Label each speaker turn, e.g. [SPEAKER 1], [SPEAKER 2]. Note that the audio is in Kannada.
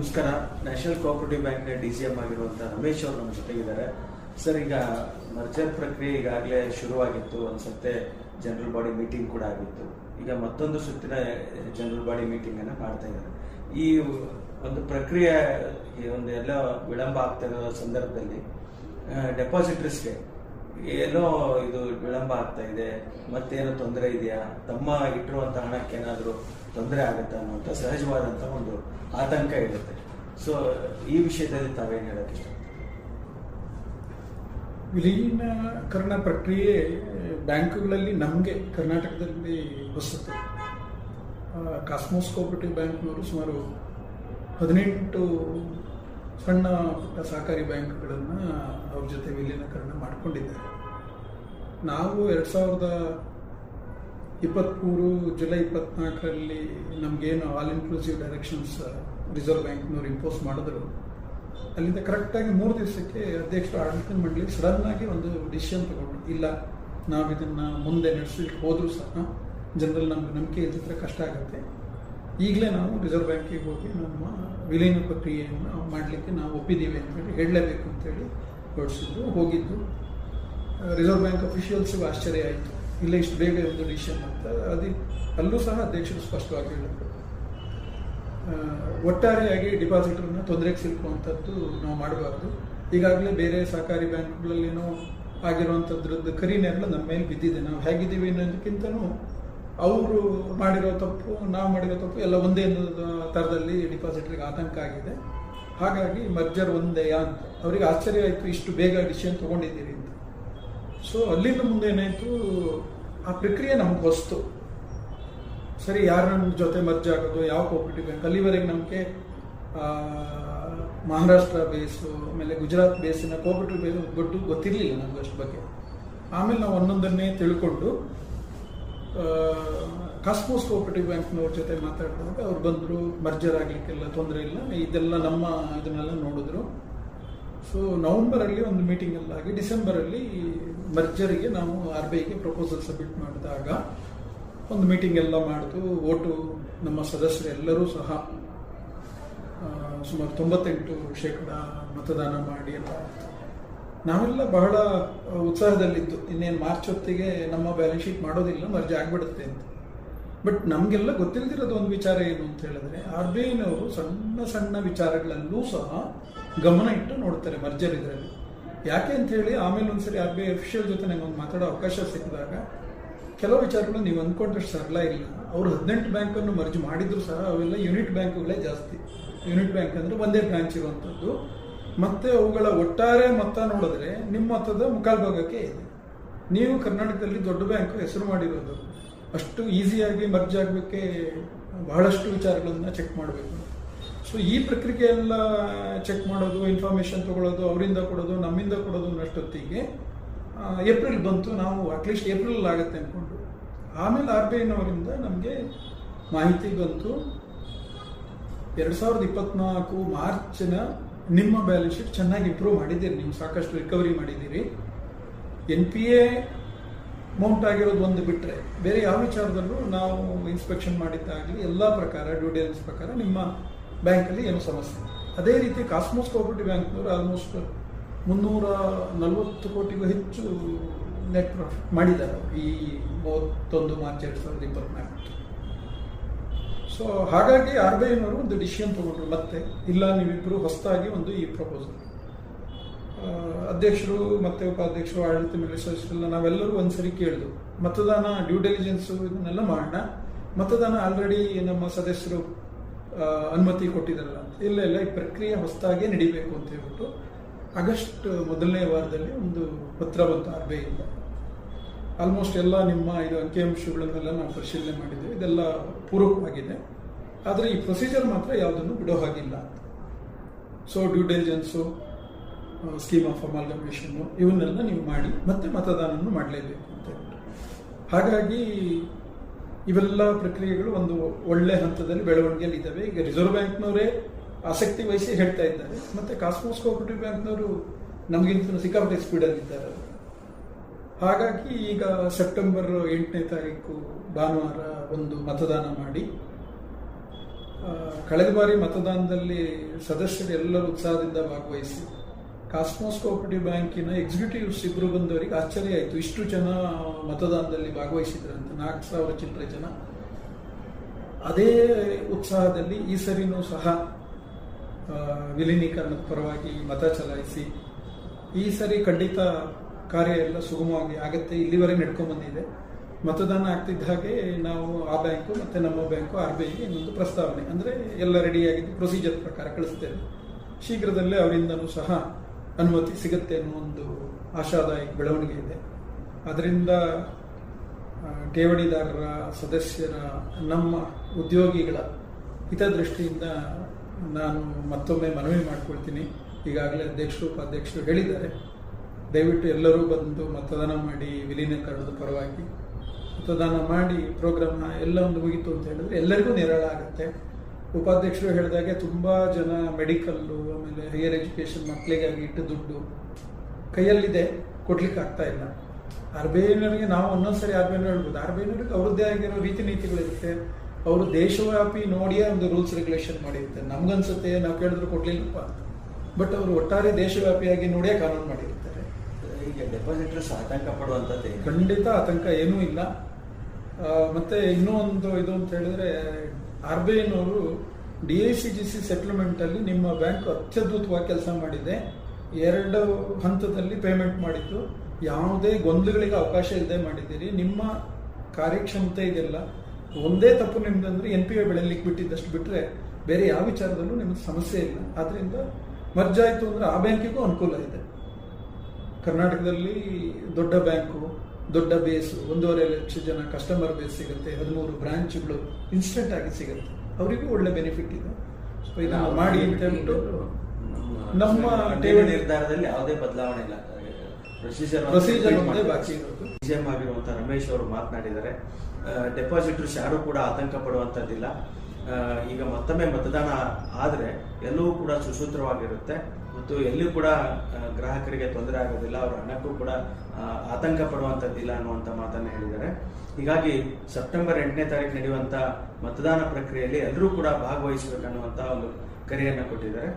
[SPEAKER 1] ನಮಸ್ಕಾರ. ನ್ಯಾಷನಲ್ ಕೋಆಪರೇಟಿವ್ ಬ್ಯಾಂಕ್ನ ಡಿ ಸಿ ಎಂ ಆಗಿರುವಂಥ ರಮೇಶ್ ಅವರು ನಮ್ಮ ಜೊತೆಗಿದ್ದಾರೆ. ಸರ್ ಈಗ ಮರ್ಜರ್ ಪ್ರಕ್ರಿಯೆ ಈಗಾಗಲೇ ಶುರುವಾಗಿತ್ತು. ಒಂದು ಜನರಲ್ ಬಾಡಿ ಮೀಟಿಂಗ್ ಕೂಡ ಆಗಿತ್ತು. ಈಗ ಮತ್ತೊಂದು ಸುತ್ತಿನ ಜನರಲ್ ಬಾಡಿ ಮೀಟಿಂಗನ್ನು ಮಾಡ್ತಾ ಇದ್ದಾರೆ. ಈ ಒಂದು ಪ್ರಕ್ರಿಯೆ ಒಂದು ಎಲ್ಲ ವಿಳಂಬ ಆಗ್ತಾ ಇರೋ ಸಂದರ್ಭದಲ್ಲಿ ಡೆಪಾಸಿಟ್ರಿಸ್ಗೆ ಏನೋ ಇದು ವಿಳಂಬ ಆಗ್ತಾ ಇದೆ. ಮತ್ತೇನೋ ತೊಂದರೆ ಇದೆಯಾ? ತಮ್ಮ ಇಟ್ಟಿರುವಂಥ ಹಣಕ್ಕೆ ಏನಾದರೂ ತೊಂದರೆ ಆಗುತ್ತೆ ಅನ್ನುವಂಥ ಸಹಜವಾದಂಥ ಒಂದು ಆತಂಕ ಇರುತ್ತೆ. ಸೊ ಈ ವಿಷಯದಲ್ಲಿ ತಾವೇನು ಇಷ್ಟ?
[SPEAKER 2] ವಿಲೀನಕರಣ ಪ್ರಕ್ರಿಯೆ, ಬ್ಯಾಂಕುಗಳಲ್ಲಿ ನಮಗೆ ಕರ್ನಾಟಕದಲ್ಲಿ ಹೊಸತು ಕಾಸ್ಮೋಸ್ ಕೋಪರೇಟಿವ್ ಬ್ಯಾಂಕ್ನವರು ಸುಮಾರು ಹದಿನೆಂಟು ಸಣ್ಣ ಪುಟ್ಟ ಸಹಕಾರಿ ಬ್ಯಾಂಕ್ಗಳನ್ನು ಅವ್ರ ಜೊತೆ ವಿಲೀನಕರಣ ಮಾಡಿಕೊಂಡಿದ್ದಾರೆ. ನಾವು ಎರಡು ಸಾವಿರದ ಇಪ್ಪತ್ತ್ಮೂರು ಜುಲೈ ಇಪ್ಪತ್ನಾಲ್ಕರಲ್ಲಿ ನಮಗೇನು ಆಲ್ ಇನ್ಕ್ಲೂಸಿವ್ ಡೈರೆಕ್ಷನ್ಸ್ ರಿಸರ್ವ್ ಬ್ಯಾಂಕ್ನವ್ರು ಇಂಪೋಸ್ ಮಾಡಿದ್ರು. ಅಲ್ಲಿಂದ ಕರೆಕ್ಟಾಗಿ ಮೂರು ದಿವಸಕ್ಕೆ ಅಧ್ಯಕ್ಷರು ಆಡಳಿತ ಮಂಡಳಿ ಸಡನ್ನಾಗಿ ಒಂದು ಡಿಸಿಷನ್ ತಗೊಂಡು ಇಲ್ಲ ನಾವು ಇದನ್ನು ಮುಂದೆ ನಡೆಸಲಿಕ್ಕೆ ಹೋದರೂ ಸಹ ಜನರಲ್ಲಿ ನಮಗೆ ನಂಬಿಕೆ ಇದ್ದಿದ್ರೆ ಕಷ್ಟ ಆಗುತ್ತೆ. ಈಗಲೇ ನಾವು ರಿಸರ್ವ್ ಬ್ಯಾಂಕಿಗೆ ಹೋಗಿ ನಮ್ಮ ವಿಲೀನ ಪ್ರಕ್ರಿಯೆಯನ್ನು ಮಾಡಲಿಕ್ಕೆ ನಾವು ಒಪ್ಪಿದ್ದೀವಿ ಅಂತೇಳಿ ಹೇಳಲೇಬೇಕು ಅಂತೇಳಿ ಹೊರಡಿಸಿದ್ರು, ಹೋಗಿದ್ದು. ರಿಸರ್ವ್ ಬ್ಯಾಂಕ್ ಅಫಿಷಿಯಲ್ಸ್ಗೂ ಆಶ್ಚರ್ಯ ಆಯಿತು. ಇಲ್ಲ, ಇಷ್ಟು ಬೇಗ ಒಂದು ಡಿಸಿಷನ್ ಅಂತ ಅದು ಅಲ್ಲೂ ಸಹ ಅಧ್ಯಕ್ಷರು ಸ್ಪಷ್ಟವಾಗಿ ಹೇಳಿದ್ರು. ಒಟ್ಟಾರೆಯಾಗಿ ಡಿಪಾಸಿಟರ್ನ ತೊಂದರೆಗೆ ಸಿಲ್ಕುವಂಥದ್ದು ನಾವು ಮಾಡಬಾರ್ದು. ಈಗಾಗಲೇ ಬೇರೆ ಸಹಕಾರಿ ಬ್ಯಾಂಕ್ಗಳಲ್ಲೇನೋ ಆಗಿರುವಂಥದ್ರದ್ದು ಕರಿನೆಲ್ಲ ನಮ್ಮ ಮೇಲೆ ಬಿದ್ದಿದೆ. ನಾವು ಹೇಗಿದ್ದೀವಿ ಅನ್ನೋದಕ್ಕಿಂತನೂ ಅವರು ಮಾಡಿರೋ ತಪ್ಪು, ನಾವು ಮಾಡಿರೋ ತಪ್ಪು ಎಲ್ಲ ಒಂದೇ ಥರದಲ್ಲಿ ಡಿಪಾಸಿಟ್ರಿಗೆ ಆತಂಕ ಆಗಿದೆ. ಹಾಗಾಗಿ ಮರ್ಜರ್ ಒಂದೇ ಅಂತ. ಅವರಿಗೆ ಆಶ್ಚರ್ಯ ಆಯಿತು, ಇಷ್ಟು ಬೇಗ ಡಿಸಿಷನ್ ತೊಗೊಂಡಿದ್ದೀರಿ ಅಂತ. ಸೊ ಅಲ್ಲಿಂದ ಮುಂದೆ ಏನಾಯಿತು? ಆ ಪ್ರಕ್ರಿಯೆ ನಮ್ಗೆ ಹೊಸ್ತು. ಸರಿ, ಯಾರ ನಮ್ಮ ಜೊತೆ ಮರ್ಜ್ ಆಗೋದು, ಯಾವ ಕೋಪರೇಟಿವ್ ಬ್ಯಾಂಕ್ ಅಲ್ಲಿವರೆಗೆ ನಮಗೆ ಮಹಾರಾಷ್ಟ್ರ ಬೇಸು ಆಮೇಲೆ ಗುಜರಾತ್ ಬೇಸಿನ ಕೋಪರೇಟಿವ್ ಬೇಸ್ ಗೊತ್ತು ಗೊತ್ತಿರಲಿಲ್ಲ ನಮ್ಗೆ ಅಷ್ಟು ಬಗ್ಗೆ. ಆಮೇಲೆ ನಾವು ಒಂದೊಂದನ್ನೇ ತಿಳ್ಕೊಂಡು ಕಾಸ್ಮೋಸ್ ಕೋಪರೇಟಿವ್ ಬ್ಯಾಂಕ್ನವ್ರ ಜೊತೆ ಮಾತಾಡಿದಾಗ ಅವ್ರು ಬಂದರು ಮರ್ಜರ್ ಆಗಲಿಕ್ಕೆಲ್ಲ ತೊಂದರೆ ಇಲ್ಲ, ಇದೆಲ್ಲ ನಮ್ಮ ಇದನ್ನೆಲ್ಲ ನೋಡಿದ್ರು. ಸೊ ನವೆಂಬರಲ್ಲಿ ಒಂದು ಮೀಟಿಂಗ್ ಎಲ್ಲ ಆಗಿ ಡಿಸೆಂಬರಲ್ಲಿ ಮರ್ಜರಿಗೆ ನಾವು ಆರ್ ಬಿ ಐಗೆ ಪ್ರಪೋಸಲ್ ಸಬ್ಮಿಟ್ ಮಾಡಿದಾಗ ಒಂದು ಮೀಟಿಂಗ್ ಎಲ್ಲ ಮಾಡಿತು ಓಟು ನಮ್ಮ ಸದಸ್ಯರೆಲ್ಲರೂ ಸಹ ಸುಮಾರು ತೊಂಬತ್ತೆಂಟು ಶೇಕಡ ಮತದಾನ ಮಾಡಿ ಎಲ್ಲ. ನಾವೆಲ್ಲ ಬಹಳ ಉತ್ಸಾಹದಲ್ಲಿದ್ದು. ಇನ್ನೇನು ಮಾರ್ಚ್ ಹೊತ್ತಿಗೆ ನಮ್ಮ ಬ್ಯಾಲೆನ್ಸ್ ಶೀಟ್ ಮಾಡೋದಿಲ್ಲ ಮರ್ಜಿ ಆಗ್ಬಿಡುತ್ತೆ ಅಂತ. ಬಟ್ ನಮಗೆಲ್ಲ ಗೊತ್ತಿಲ್ಲದಿರೋದು ಒಂದು ವಿಚಾರ ಏನು ಅಂತ ಹೇಳಿದ್ರೆ, ಆರ್ ಬಿ ಐನವರು ಸಣ್ಣ ಸಣ್ಣ ವಿಚಾರಗಳಲ್ಲೂ ಸಹ ಗಮನ ಇಟ್ಟು ನೋಡ್ತಾರೆ ಮರ್ಜರ್ ಇದರಲ್ಲಿ ಯಾಕೆ ಅಂತ ಹೇಳಿ ಆಮೇಲೆ ಒಂದ್ಸರಿ ಆರ್ ಬಿ ಐ ಅಫಿಷಿಯಲ್ ಜೊತೆ ನಂಗೆ ಒಂದು ಮಾತಾಡೋ ಅವಕಾಶ ಸಿಕ್ಕಿದಾಗ, ಕೆಲವು ವಿಚಾರಗಳು ನೀವು ಅಂದ್ಕೊಂಡಷ್ಟು ಸರಳ ಇಲ್ಲ. ಅವರು ಹದಿನೆಂಟು ಬ್ಯಾಂಕನ್ನು ಮರ್ಜ್ ಮಾಡಿದ್ರು ಸಹ, ಅವೆಲ್ಲ ಯೂನಿಟ್ ಬ್ಯಾಂಕ್ಗಳೇ ಜಾಸ್ತಿ. ಯೂನಿಟ್ ಬ್ಯಾಂಕ್ ಅಂದರೆ ಒಂದೇ ಬ್ರಾಂಚ್ ಇರುವಂಥದ್ದು. ಮತ್ತೆ ಅವುಗಳ ಒಟ್ಟಾರೆ ಮೊತ್ತ ನೋಡಿದ್ರೆ ನಿಮ್ಮ ಮೊತ್ತದ ಮುಕ್ಕಾಲು ಭಾಗಕ್ಕೆ ಇದೆ. ನೀವು ಕರ್ನಾಟಕದಲ್ಲಿ ದೊಡ್ಡ ಬ್ಯಾಂಕ್ ಹೆಸರು ಮಾಡಿರೋದು. ಅಷ್ಟು ಈಸಿಯಾಗಿ ಮರ್ಜ್ ಆಗಬೇಕೆ ಬಹಳಷ್ಟು ವಿಚಾರಗಳನ್ನು ಚೆಕ್ ಮಾಡಬೇಕು. ಸೊ ಈ ಪ್ರಕ್ರಿಯೆ ಎಲ್ಲ ಚೆಕ್ ಮಾಡೋದು ಇನ್ಫಾರ್ಮೇಷನ್ ತಗೊಳ್ಳೋದು, ಅವರಿಂದ ಕೊಡೋದು, ನಮ್ಮಿಂದ ಕೊಡೋದು ಅನ್ನಷ್ಟೊತ್ತಿಗೆ ಏಪ್ರಿಲ್ ಬಂತು. ನಾವು ಅಟ್ಲೀಸ್ಟ್ ಏಪ್ರಿಲ್ ಆಗುತ್ತೆ ಅಂದ್ಕೊಂಡು ಆಮೇಲೆ ಆರ್ ಬಿ ಐನವರಿಂದ ನಮಗೆ ಮಾಹಿತಿ ಬಂತು. ಎರಡು ಸಾವಿರದ ಇಪ್ಪತ್ನಾಲ್ಕು ಮಾರ್ಚ್ನ ನಿಮ್ಮ ಬ್ಯಾಲೆನ್ಸ್ ಶೀಟ್ ಚೆನ್ನಾಗಿ ಇಂಪ್ರೂವ್ ಮಾಡಿದ್ದೀರಿ. ನೀವು ಸಾಕಷ್ಟು ರಿಕವರಿ ಮಾಡಿದ್ದೀರಿ. ಎನ್ ಪಿ ಎ ಮೌಂಟ್ ಆಗಿರೋದು ಒಂದು ಬಿಟ್ಟರೆ ಬೇರೆ ಯಾವ ವಿಚಾರದಲ್ಲೂ ನಾವು ಇನ್ಸ್ಪೆಕ್ಷನ್ ಮಾಡಿದ್ದಾಗಲಿ ಎಲ್ಲ ಪ್ರಕಾರ ಡ್ಯೂ ಡೇಲೆನ್ಸ್ ಪ್ರಕಾರ ನಿಮ್ಮ ಬ್ಯಾಂಕಲ್ಲಿ ಏನು ಸಮಸ್ಯೆ ಅದೇ ರೀತಿ ಕಾಸ್ಮೋಸ್ ಕೋಆಪರೇಟಿವ್ ಬ್ಯಾಂಕ್ನವರು ಆಲ್ಮೋಸ್ಟ್ ಮುನ್ನೂರ ನಲವತ್ತು ಕೋಟಿಗೂ ಹೆಚ್ಚು ನೆಟ್ ಪ್ರಾಫಿಟ್ ಮಾಡಿದ್ದಾರೆ. ಈ ಮೂವತ್ತೊಂದು ಮಾರ್ಚ್ ಎರಡು ಸಾವಿರದ ಇಪ್ಪತ್ನಾಲ್ಕು. ಸೊ ಹಾಗಾಗಿ ಆರ್ ಬಿ ಐನವರು ಒಂದು ಡಿಸಿಷನ್ ತಗೊಂಡ್ರು ಮತ್ತೆ. ಇಲ್ಲ ನೀವಿಬ್ಬರು ಹೊಸದಾಗಿ ಒಂದು ಈ ಪ್ರಪೋಸಲ್ ಅಧ್ಯಕ್ಷರು ಮತ್ತೆ ಉಪಾಧ್ಯಕ್ಷರು, ಆಡಳಿತ ಮೇಲೆ ಸದಸ್ಯರೆಲ್ಲ ನಾವೆಲ್ಲರೂ ಒಂದ್ಸರಿ ಕೇಳಿದ್ವು ಮತದಾನ ಡ್ಯೂ ಡೆಲಿಜೆನ್ಸು ಇದನ್ನೆಲ್ಲ ಮಾಡೋಣ ಮತದಾನ ಆಲ್ರೆಡಿ ನಮ್ಮ ಸದಸ್ಯರು ಅನುಮತಿ ಕೊಟ್ಟಿದ್ದಾರಲ್ಲ ಅಂತ. ಇಲ್ಲ ಇಲ್ಲ, ಈ ಪ್ರಕ್ರಿಯೆ ಹೊಸದಾಗಿ ನಡಿಬೇಕು ಅಂತ ಹೇಳ್ಬಿಟ್ಟು ಆಗಸ್ಟ್ ಮೊದಲನೇ ವಾರದಲ್ಲಿ ಒಂದು ಪತ್ರ ಬಂತು ಆರ್ ಬಿ ಐಯಿಂದ. ಆಲ್ಮೋಸ್ಟ್ ಎಲ್ಲ ನಿಮ್ಮ ಇದು ಅಂಕಿಅಂಶಗಳನ್ನೆಲ್ಲ ನಾವು ಪರಿಶೀಲನೆ ಮಾಡಿದ್ದೇವೆ ಇದೆಲ್ಲ ಪೂರಕವಾಗಿದೆ. ಆದರೆ ಈ ಪ್ರೊಸೀಜರ್ ಮಾತ್ರ ಯಾವುದನ್ನು ಬಿಡೋ ಹಾಗಿಲ್ಲ so due diligence scheme of ಅಮಾಲ್ಗಮೇಷನ್ನು ಇವನ್ನೆಲ್ಲ ನೀವು ಮಾಡಿ, ಮತ್ತೆ ಮತದಾನವನ್ನು ಮಾಡಲೇಬೇಕು ಅಂತ ಹಾಗಾಗಿ ಇವೆಲ್ಲ ಪ್ರಕ್ರಿಯೆಗಳು ಒಂದು ಒಳ್ಳೆ ಹಂತದಲ್ಲಿ ಬೆಳವಣಿಗೆಯಲ್ಲಿ ಇದ್ದಾವೆ. ಈಗ ರಿಸರ್ವ್ ಬ್ಯಾಂಕ್ನವರೇ ಆಸಕ್ತಿ ವಹಿಸಿ ಹೇಳ್ತಾ ಇದ್ದಾರೆ. ಮತ್ತೆ ಕಾಸ್ಮೋಸ್ ಕೋಆಪರೇಟಿವ್ ಬ್ಯಾಂಕ್ನವರು ನಮಗಿಂತ ಸಿಕ್ಕಾಪಟ್ಟೆ ಸ್ಪೀಡಲ್ಲಿ ಇದ್ದಾರೆ. ಹಾಗಾಗಿ ಈಗ ಸೆಪ್ಟೆಂಬರ್ ಎಂಟನೇ ತಾರೀಕು ಭಾನುವಾರ ಒಂದು ಮತದಾನ ಮಾಡಿ ಕಳೆದ ಬಾರಿ ಮತದಾನದಲ್ಲಿ ಸದಸ್ಯರು ಎಲ್ಲರೂ ಉತ್ಸಾಹದಿಂದ ಭಾಗವಹಿಸಿ ಕಾಸ್ಮೋಸ್ ಕೋಆಪರೇಟಿವ್ ಬ್ಯಾಂಕಿನ ಎಕ್ಸಿಕ್ಯೂಟಿವ್ಸ್ ಇಬ್ಬರು ಬಂದವರಿಗೆ ಆಶ್ಚರ್ಯ ಆಯಿತು. ಇಷ್ಟು ಜನ ಮತದಾನದಲ್ಲಿ ಭಾಗವಹಿಸಿದ್ರಂತ ನಾಲ್ಕು ಸಾವಿರ ಚಿಲ್ಲರೆ ಜನ. ಅದೇ ಉತ್ಸಾಹದಲ್ಲಿ ಈ ಸರಿನೂ ಸಹ ವಿಲೀನೀಕರಣದ ಪರವಾಗಿ ಮತ ಚಲಾಯಿಸಿ, ಈ ಸರಿ ಖಂಡಿತ ಕಾರ್ಯ ಎಲ್ಲ ಸುಗಮವಾಗಿ ಆಗುತ್ತೆ. ಇಲ್ಲಿವರೆಗೆ ನಡ್ಕೊಂಡು ಬಂದಿದೆ. ಮತದಾನ ಆಗ್ತಿದ್ದ ಹಾಗೆ ನಾವು ಆ ಬ್ಯಾಂಕು ಮತ್ತೆ ನಮ್ಮ ಬ್ಯಾಂಕು ಆರ್ ಬಿ ಐಗೆ ಇನ್ನೊಂದು ಪ್ರಸ್ತಾವನೆ. ಅಂದರೆ ಎಲ್ಲ ರೆಡಿಯಾಗಿದ್ದು ಪ್ರೊಸೀಜರ್ ಪ್ರಕಾರ ಕಳಿಸ್ತೇವೆ. ಶೀಘ್ರದಲ್ಲೇ ಅವರಿಂದನೂ ಸಹ ಅನುಮತಿ ಸಿಗುತ್ತೆ ಅನ್ನೋ ಒಂದು ಆಶಾದಾಯಕ ಬೆಳವಣಿಗೆ ಇದೆ. ಅದರಿಂದ ಠೇವಣಿದಾರರ ಸದಸ್ಯರ, ನಮ್ಮ ಉದ್ಯೋಗಿಗಳ ಹಿತದೃಷ್ಟಿಯಿಂದ ನಾನು ಮತ್ತೊಮ್ಮೆ ಮನವಿ ಮಾಡಿಕೊಳ್ತೀನಿ. ಈಗಾಗಲೇ ಅಧ್ಯಕ್ಷರು, ಉಪಾಧ್ಯಕ್ಷರು ಹೇಳಿದ್ದಾರೆ. ದಯವಿಟ್ಟು ಎಲ್ಲರೂ ಬಂದು ಮತದಾನ ಮಾಡಿ ವಿಲೀನೀಕರಣದ ಪರವಾಗಿ ಮತದಾನ ಮಾಡಿ, ಪ್ರೋಗ್ರಾಮ್ನ ಎಲ್ಲ ಒಂದು ಮುಗಿತು ಅಂತ ಹೇಳಿದ್ರೆ ಎಲ್ಲರಿಗೂ ನಿರಾಳ ಆಗುತ್ತೆ. ಉಪಾಧ್ಯಕ್ಷರು ಹೇಳಿದಾಗೆ ತುಂಬ ಜನ ಮೆಡಿಕಲ್ಲು ಆಮೇಲೆ ಹೈಯರ್ ಎಜುಕೇಷನ್ ಮಕ್ಕಳಿಗಾಗಿ ಇಟ್ಟು ದುಡ್ಡು ಕೈಯಲ್ಲಿದೆ ಕೊಡ್ಲಿಕ್ಕೆ ಆಗ್ತಾ ಇಲ್ಲ. ಆರ್ ಬಿ ಐನವರಿಗೆ ನಾವು ಒಂದೊಂದ್ಸರಿ ಆರ್ ಬಿ ಐ ಹೇಳ್ಬೋದು ಆರ್ ಬಿ ಐನವ್ರಿಗೆ ಅವ್ರದ್ದೇ ಆಗಿರೋ ರೀತಿ ನೀತಿಗಳಿರುತ್ತೆ ಅವರು ದೇಶವ್ಯಾಪಿ ನೋಡಿಯೇ ಒಂದು ರೂಲ್ಸ್ ರೆಗ್ಯುಲೇಷನ್ ಮಾಡಿರುತ್ತೆ. ನಮ್ಗನ್ಸುತ್ತೆ ನಾವು ಕೇಳಿದ್ರು ಕೊಡ್ಲಿಲ್ಲಪ್ಪ. ಅಂತ ಬಟ್ ಅವರು ಒಟ್ಟಾರೆ ದೇಶವ್ಯಾಪಿಯಾಗಿ ನೋಡಿಯೇ ಕಾನೂನು ಮಾಡಿರ್ತಾರೆ.
[SPEAKER 1] ಈಗ ಡೆಪಾಸಿಟರ್ಸ್ ಆತಂಕ ಪಡುವಂಥದ್ದು
[SPEAKER 2] ಖಂಡಿತ ಆತಂಕ ಏನೂ ಇಲ್ಲ. ಮತ್ತೆ ಇನ್ನೂ ಒಂದು ಇದು ಅಂತ ಹೇಳಿದ್ರೆ R B ಐನವರು D A C G C settlement ಅಲ್ಲಿ ನಿಮ್ಮ ಬ್ಯಾಂಕ್ ಅತ್ಯದ್ಭುತವಾಗಿ ಕೆಲಸ ಮಾಡಿದೆ. ಎರಡು ಹಂತದಲ್ಲಿ ಪೇಮೆಂಟ್ ಮಾಡಿದ್ದು. ಯಾವುದೇ ಗೊಂದಲಗಳಿಗೆ ಅವಕಾಶ ಇಲ್ಲದೆ ಮಾಡಿದ್ದೀರಿ. ನಿಮ್ಮ ಕಾರ್ಯಕ್ಷಮತೆ ಇದೆಲ್ಲ ಒಂದೇ ತಪ್ಪು ನಿಮ್ದಂದ್ರೆ ಎನ್ ಪಿ ಐ ಬೆಳೆಯಲಿಕ್ಕೆ ಬಿಟ್ಟಿದ್ದಷ್ಟು ಬಿಟ್ಟರೆ ಬೇರೆ ಯಾವ ವಿಚಾರದಲ್ಲೂ ನಿಮ್ಗೆ ಸಮಸ್ಯೆ ಇಲ್ಲ. ಆದ್ದರಿಂದ ಮರ್ಜ್ ಅಂದ್ರೆ ಆ ಬ್ಯಾಂಕಿಗೂ ಅನುಕೂಲ ಇದೆ. ಕರ್ನಾಟಕದಲ್ಲಿ ದೊಡ್ಡ ಬ್ಯಾಂಕು ದೊಡ್ಡ ಬೇಸ್ ಒಂದೂವರೆ ಲಕ್ಷ ಜನ ಕಸ್ಟಮರ್ ಬೇಸ್ ಸಿಗುತ್ತೆ ಹದಿಮೂರು ಬ್ರಾಂಚ್ಗಳು ಇನ್ಸ್ಟೆಂಟ್ ಆಗಿ ಸಿಗುತ್ತೆ. ಅವರಿಗೂ ಒಳ್ಳೆ ಬೆನಿಫಿಟ್ ಇದೆ. ಸೊ ಇದನ್ನ ಮಾಡಿ ಅಂತ ಹೇಳ್ಬಿಟ್ಟು ನಮ್ಮ
[SPEAKER 1] ಠೇವಣಿ ನಿರ್ಧಾರದಲ್ಲಿ ಯಾವುದೇ ಬದಲಾವಣೆ ಇಲ್ಲ. ಪ್ರೊಸೀಜರ್
[SPEAKER 2] ಬಾಕಿ ಇರೋದು.
[SPEAKER 1] ಆಗಿರುವಂತ ರಮೇಶ್ ಅವರು ಮಾತನಾಡಿದ್ದಾರೆ. ಡೆಪಾಸಿಟರ್ಸ್ ಯಾರು ಕೂಡ ಆತಂಕ ಪಡುವಂತದ್ದಿಲ್ಲ ಈಗ ಮತ್ತೊಮ್ಮೆ ಮತದಾನ ಆದ್ರೆ ಎಲ್ಲವೂ ಕೂಡ ಸುಸೂತ್ರವಾಗಿರುತ್ತೆ. ಮತ್ತು ಎಲ್ಲೂ ಕೂಡ ಗ್ರಾಹಕರಿಗೆ ತೊಂದರೆ ಆಗೋದಿಲ್ಲ, ಅವರ ಹಣಕ್ಕೂ ಕೂಡ ಆತಂಕ ಪಡುವಂಥದ್ದಿಲ್ಲ ಅನ್ನುವಂತ ಮಾತನ್ನ ಹೇಳಿದ್ದಾರೆ. ಹೀಗಾಗಿ ಸೆಪ್ಟೆಂಬರ್ ಎಂಟನೇ ತಾರೀಕು ನಡೆಯುವಂತ ಮತದಾನ ಪ್ರಕ್ರಿಯೆಯಲ್ಲಿ ಎಲ್ಲರೂ ಕೂಡ ಭಾಗವಹಿಸಬೇಕನ್ನುವಂತ ಒಂದು ಕರೆಯನ್ನು ಕೊಟ್ಟಿದ್ದಾರೆ.